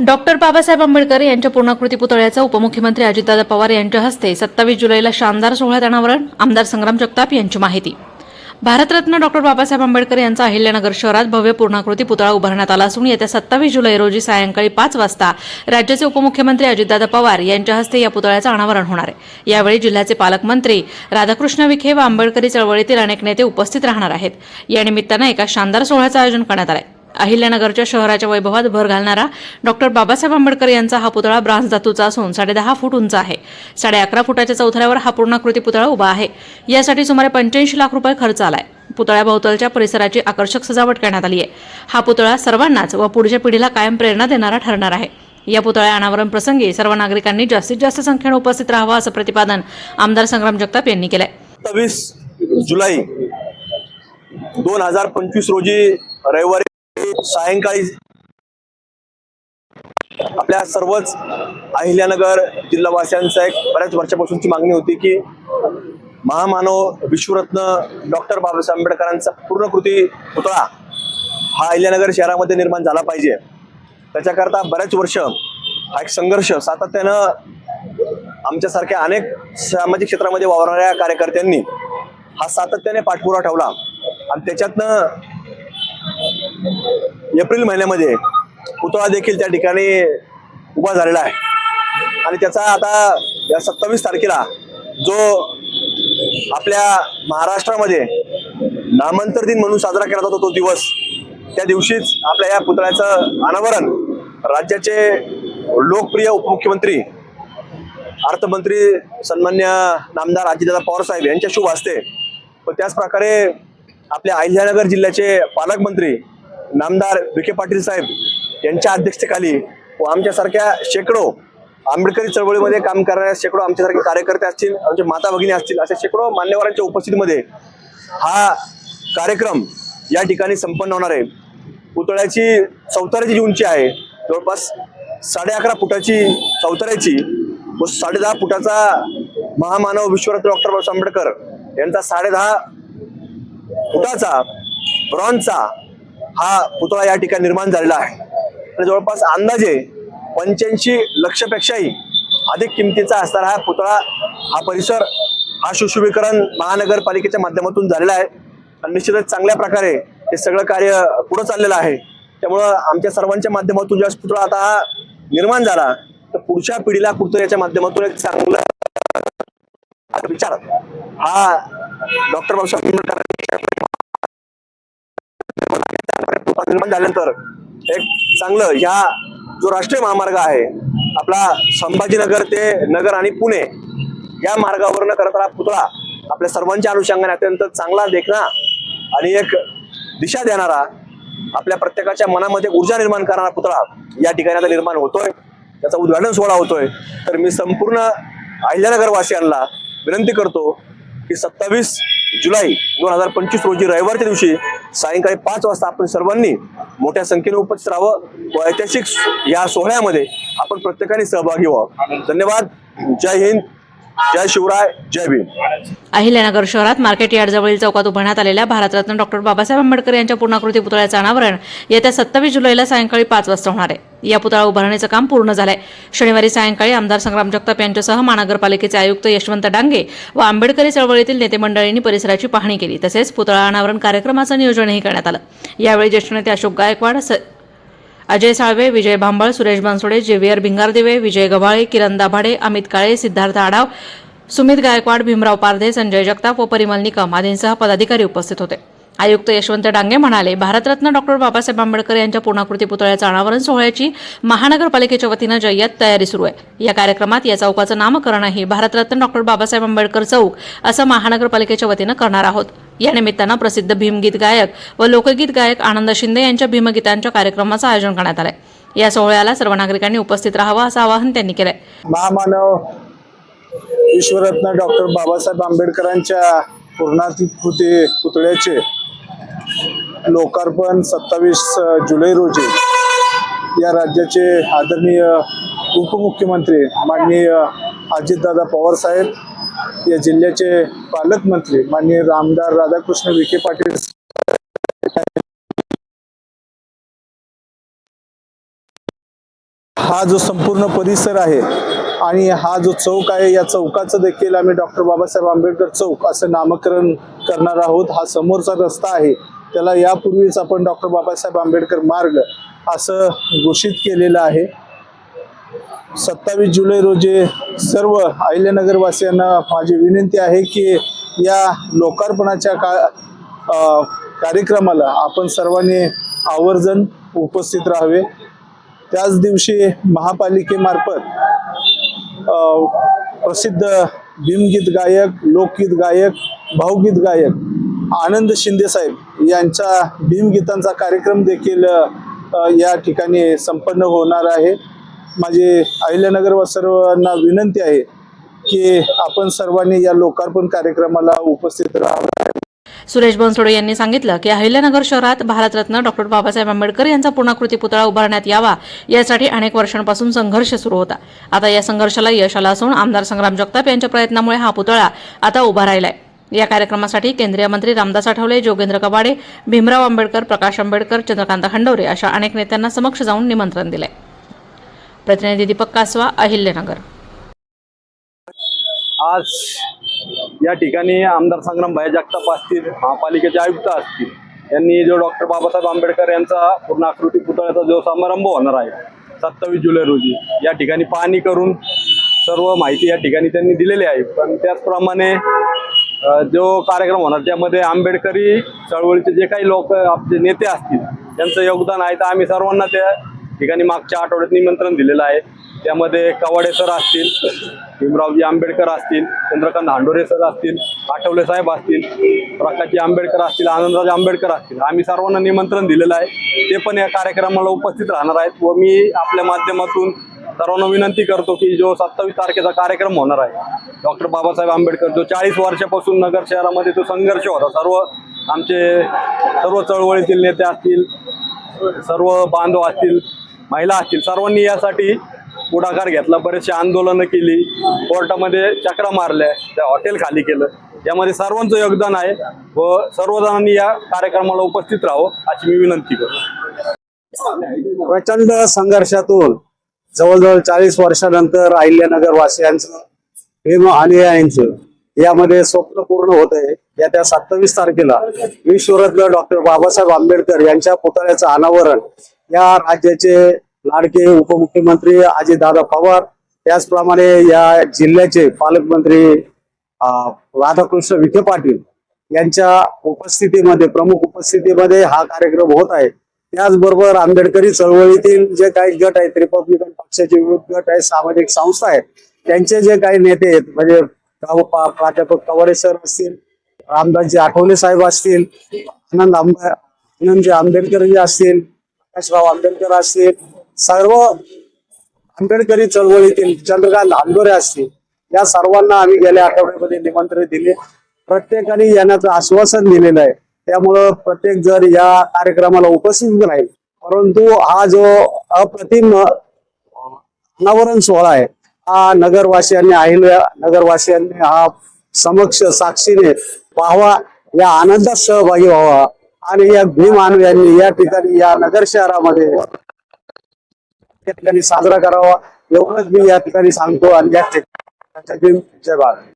Doctor Babasaheb Ambedkar यांच्या पूर्णाकृती पुतळ्याचं उपमुख्यमंत्री अजितदादा पवार यांच्या हस्ते सत्तावीस जुलैला शानदार सोहळ्यात अनावरण. आमदार संग्राम जगताप यांची माहिती. भारतरत्न डॉक्टर बाबासाहेब आंबेडकर यांचा अहिल्यानगर शहरात भव्य पूर्णाकृती पुतळा उभारण्यात आला असून येत्या सत्तावीस जुलै रोजी सायंकाळी पाच वाजता राज्याचे उपमुख्यमंत्री अजितदादा पवार यांच्या हस्ते या पुतळ्याचं अनावरण होणार आहे. यावेळी जिल्ह्याचे पालकमंत्री राधाकृष्ण विखे व आंबेडकरी चळवळीतील अनेक नेते उपस्थित राहणार आहेत. या निमित्तानं एका शानदार सोहळ्याचं आयोजन करण्यात आलं आहे अहिल्यानगरच्या शहराच्या वैभवात भर घालणारा डॉक्टर बाबासाहेब आंबेडकर यांचा हा पुतळा ब्रान्स धातूचा असून साडेदहा फूट उंच आहे. साडे अकरा फुटाच्या चौथऱ्यावर हा पूर्णाकृती पुतळा उभा आहे. यासाठी सुमारे पंच्याऐंशी लाख रुपये खर्च आलाय. पुतळ्याभोवतालच्या परिसराची आकर्षक सजावट करण्यात आली आहे हा पुतळा सर्वांनाच व पुढच्या पिढीला कायम प्रेरणा देणारा ठरणार आहे. या पुतळ्या अनावरण प्रसंगी सर्व नागरिकांनी जास्तीत जास्त संख्येने उपस्थित राहावं असं प्रतिपादन आमदार संग्राम जगताप यांनी केलंय. सव्वीस जुलै दोन हजार पंचवीस रोजी रविवारी सायंकाळी आपल्या सर्वच अहिल्यानगर जिल्हावासियांचा एक बऱ्याच वर्षापासूनची मागणी होती की महामानव विश्वरत्न डॉक्टर बाबासाहेब आंबेडकरांचा पूर्णकृती पुतळा हा अहिल्यानगर शहरामध्ये निर्माण झाला पाहिजे. त्याच्याकरता बऱ्याच वर्ष हा एक संघर्ष सातत्यानं आमच्यासारख्या अनेक सामाजिक क्षेत्रामध्ये वावरणाऱ्या कार्यकर्त्यांनी हा सातत्याने पाठपुरा ठेवला. आणि त्याच्यातनं एप्रिल महिन्यामध्ये पुतळा देखील त्या ठिकाणी उभा झालेला आहे. आणि त्याचा आता या सत्तावीस तारखेला जो आपल्या महाराष्ट्रामध्ये नामांतर दिन म्हणून साजरा केला जातो तो दिवस त्या दिवशीच आपल्या या पुतळ्याचं अनावरण राज्याचे लोकप्रिय उपमुख्यमंत्री अर्थमंत्री सन्मान्य नामदार अजितदादा पवार साहेब यांच्या शुभ असते पण त्याचप्रकारे आपल्या अहिल्यानगर जिल्ह्याचे पालकमंत्री नामदार विखे पाटील साहेब यांच्या अध्यक्षतेखाली व आमच्यासारख्या शेकडो आंबेडकरी चळवळीमध्ये काम करणाऱ्या शेकडो आमच्यासारखे कार्यकर्ते असतील आमचे माता भगिनी असतील अशा शेकडो मान्यवरांच्या उपस्थितीमध्ये हा कार्यक्रम या ठिकाणी संपन्न होणार आहे. पुतळ्याची चौताऱ्याची जी उंची आहे. जवळपास साडे अकरा फुटाची चौताऱ्याची व साडे दहा फुटाचा महामानव विश्वरत्न डॉक्टर बाबासाहेब आंबेडकर यांचा साडे दहा फुटाचा ब्रॉन्झचा हा पुतळा या ठिकाणी निर्माण झालेला आहे. आणि जवळपास अंदाजे पंच्याऐंशी लक्षपेक्षाही अधिक किमतीचा असणारा हा पुतळा हा परिसर हा सुशोभीकरण महानगरपालिकेच्या माध्यमातून झालेला आहे. आणि निश्चितच चांगल्या प्रकारे हे सगळं कार्य पुढं चाललेलं आहे. त्यामुळं आमच्या सर्वांच्या माध्यमातून ज्या पुतळा आता हा निर्माण झाला तर पुढच्या पिढीला कुठं याच्या माध्यमातून एक चांगला विचार. हा डॉक्टर बाबासाहेब आंबेडकर निर्माण झाल्यानंतर एक चांगलं ह्या जो राष्ट्रीय महामार्ग आहे आपला संभाजीनगर ते नगर आणि पुणे या मार्गावरनं करत हा पुतळा आपल्या सर्वांच्या अनुषंगाने अत्यंत चांगला देखणा आणि एक दिशा देणारा आपल्या प्रत्येकाच्या मनामध्ये ऊर्जा निर्माण करणारा पुतळा या ठिकाणी आता निर्माण होतोय. त्याचा उद्घाटन सोहळा होतोय. तर मी संपूर्ण अहिल्यानगरवासियांना विनंती करतो की सत्तावीस जुलै दोन हजार पंचवीस रोजी रविवारच्या दिवशी सायंकाळी पाच वाजता आपण सर्वांनी मोठ्या संख्येने उपस्थित राहावं व ऐतिहासिक या सोहळ्यामध्ये आपण प्रत्येकाने सहभागी व्हावं. धन्यवाद. जय हिंद. जय शिवराय जय भीम. अहिल्यानगर शहरात मार्केट यार्डजवळील चौकात उभारण्यात आलेल्या भारतरत्न डॉक्टर बाबासाहेब आंबेडकर यांच्या पूर्णाकृती पुतळ्याचं अनावरण येत्या सत्तावीस जुलैला सायंकाळी पाच वाजता होणार आहे. या पुतळा उभारण्याचं काम पूर्ण झालंय. शनिवारी सायंकाळी आमदार संग्राम जगताप यांच्यासह महानगरपालिकेचे आयुक्त यशवंत डांगे व आंबेडकरी चळवळीतील नेते मंडळींनी परिसराची पाहणी केली. तसेच पुतळा अनावरण कार्यक्रमाचं नियोजनही करण्यात आलं. यावेळी ज्येष्ठ नेते अशोक गायकवाड अजय साळवे विजय भांबळ सुरेश बनसोडे जेवियर भिंगारदिवे विजय गव्हाळे किरण दाभाडे अमित काळे सिद्धार्थ आढाव सुमित गायकवाड भीमराव पारधे संजय जगताप व परिमल निकम आदींसह पदाधिकारी उपस्थित होते. आयुक्त यशवंत डांगे म्हणाले भारतरत्न डॉक्टर बाबासाहेब आंबेडकर यांच्या पूर्णाकृती पुतळ्याचं अनावरण सोहळ्याची महानगरपालिकेच्या वतीनं जय्यत तयारी सुरू आहे. या कार्यक्रमात या चौकाचं नामकरणही भारतरत्न डॉक्टर बाबासाहेब आंबेडकर चौक असं महानगरपालिकेच्या वतीनं करणार आहोत. या निमित्तानं प्रसिद्ध भीमगीत गायक व लोकगीत गायक आनंद शिंदे यांच्या भीमगीतांच्या कार्यक्रमाचं आयोजन करण्यात आलंय. या सोहळ्याला सर्व नागरिकांनी उपस्थित राहावं असं आवाहन त्यांनी केलंय. महामानव विश्वरत्न डॉक्टर बाबासाहेब आंबेडकरांच्या पूर्णाकृती पुतळ्याचे लोकार्पण सत्तावीस जुलै रोजी या राज्याचे आदरणीय उपमुख्यमंत्री माननीय अजितदादा पवार साहेब या जिल्ह्याचे पालकमंत्री माननीय रामदार राधाकृष्ण विखे पाटील हा जो संपूर्ण परिसर आहे आणि हा जो चौक आहे या चौकाचं देखील आम्ही डॉक्टर बाबासाहेब आंबेडकर चौक असं नामकरण करणार आहोत. हा समोरचा रस्ता आहे. त्याला यापूर्वीच आपण डॉक्टर बाबासाहेब आंबेडकर मार्ग असं घोषित केलेलं आहे. सत्तावीस जुलै रोजी सर्व अहिल्यानगरवासियांना माझी विनंती आहे की या लोकार्पणाच्या का कार्यक्रमाला आपण सर्वांनी आवर्जन उपस्थित राहावे. त्याच दिवशी महापालिकेमार्फत प्रसिद्ध भीमगीत गायक लोकगीत गायक भावगीत गायक आनंद शिंदे साहेब यांचा भीमगीतांचा कार्यक्रम देखील या ठिकाणी संपन्न होणार आहे. माझी अहिल्यानगर व सर्वांना विनंती आहे की आपण सर्वांनी या लोकार्पण कार्यक्रमाला उपस्थित राहावं. सुरेश बनसोडे यांनी सांगितलं की अहिल्यानगर शहरात भारतरत्न डॉक्टर बाबासाहेब आंबेडकर यांचा पूर्णाकृती पुतळा उभारण्यात यावा यासाठी अनेक वर्षांपासून संघर्ष सुरू होता. आता या संघर्षाला यश आलं असून आमदार संग्राम जगताप यांच्या प्रयत्नामुळे हा पुतळा आता उभा राहिलाय. या कार्यक्रमासाठी केंद्रीय मंत्री रामदास आठवले जोगेंद्र कबाडे भीमराव आंबेडकर प्रकाश आंबेडकर चंद्रकांत खंडवरे अशा अनेक नेत्यांना समक्ष जाऊन निमंत्रण दिले. प्रतिनिधी दीपक कासवा अहिल्यनगर. आज या ठिकाणी आमदार संग्राम भाई जगताप असतील महापालिकेचे आयुक्त असतील यांनी जो डॉक्टर बाबासाहेब आंबेडकर यांचा पूर्ण आकृती पुतळ्याचा जो समारंभ होणार आहे सत्तावीस जुलै रोजी या ठिकाणी पाहणी करून सर्व माहिती या ठिकाणी त्यांनी दिलेली आहे. पण त्याचप्रमाणे जो कार्यक्रम होणार त्यामध्ये आंबेडकरी चळवळीचे जे काही लोक आपले नेते असतील त्यांचं योगदान आहे. तर आम्ही सर्वांना त्या ठिकाणी मागच्या आठवड्यात निमंत्रण दिलेलं आहे. त्यामध्ये कवाडे सर असतील भीमरावजी आंबेडकर असतील चंद्रकांत हांडोरे सर असतील आठवले साहेब असतील प्रकाशजी आंबेडकर असतील आनंदराज आंबेडकर असतील. आम्ही सर्वांना निमंत्रण दिलेलं आहे. ते पण या कार्यक्रमाला उपस्थित राहणार आहेत व मी आपल्या माध्यमातून सर्वांना विनंती करतो की जो सत्तावीस तारखेचा कार्यक्रम होणार आहे डॉक्टर बाबासाहेब आंबेडकर जो चाळीस वर्षापासून नगर शहरामध्ये तो संघर्ष होता. सर्व आमचे सर्व चळवळीतील नेते असतील सर्व बांधव असतील महिला असतील सर्वांनी यासाठी पुढाकार घेतला. बरेचसे आंदोलनं केली कोर्टामध्ये चक्रा मारल्या त्या हॉटेल खाली केलं. यामध्ये सर्वांचं योगदान आहे व सर्वजणांनी या कार्यक्रमाला उपस्थित राहावं अशी मी विनंती करतो. प्रचंड संघर्षातून जवळजवळ चाळीस वर्षानंतर अहिल्यानगर वासियांचं आणि अनुयायांचं यामध्ये स्वप्न पूर्ण होत आहे. येत्या सत्तावीस तारखेला विश्वरत्न डॉक्टर बाबासाहेब आंबेडकर यांच्या पुतळ्याचं अनावरण या राज्याचे लाडके उपमुख्यमंत्री अजितदादा पवार त्याचप्रमाणे या जिल्ह्याचे पालकमंत्री राधाकृष्ण विखे पाटील यांच्या उपस्थितीमध्ये प्रमुख उपस्थितीमध्ये हा कार्यक्रम होत आहे. त्याचबरोबर आंबेडकरी चळवळीतील जे काही गट आहेत रिपब्लिकन पक्षाचे विविध गट आहेत सामाजिक संस्था आहेत त्यांचे जे काही नेते आहेत म्हणजे गाव प्राध्यापक कवाडे सर असतील रामदासजी आठवले साहेब असतील आनंद आंबे आनंदजी आंबेडकरजी असतील प्रकाशराव आंबेडकर असतील सर्व आंबेडकरी चळवळीतील चंद्रकांत आंदोरे असतील या सर्वांना आम्ही गेल्या आठवड्यामध्ये निमंत्रण दिले. प्रत्येकाने येण्याचं आश्वासन दिलेलं आहे. त्यामुळं प्रत्येक जर या कार्यक्रमाला उपस्थित राहील. परंतु हा जो अप्रतिम अनावरण सोहळा आहे हा नगरवासियांनी अहिल्या नगरवासियांनी हा समक्ष साक्षीने पाहावा या आनंदात सहभागी व्हावा आणि या भीम यांनी या ठिकाणी या नगर शहरामध्ये या ठिकाणी साजरा करावा एवढंच मी या ठिकाणी सांगतो आणि या ठिकाणी जय भारत.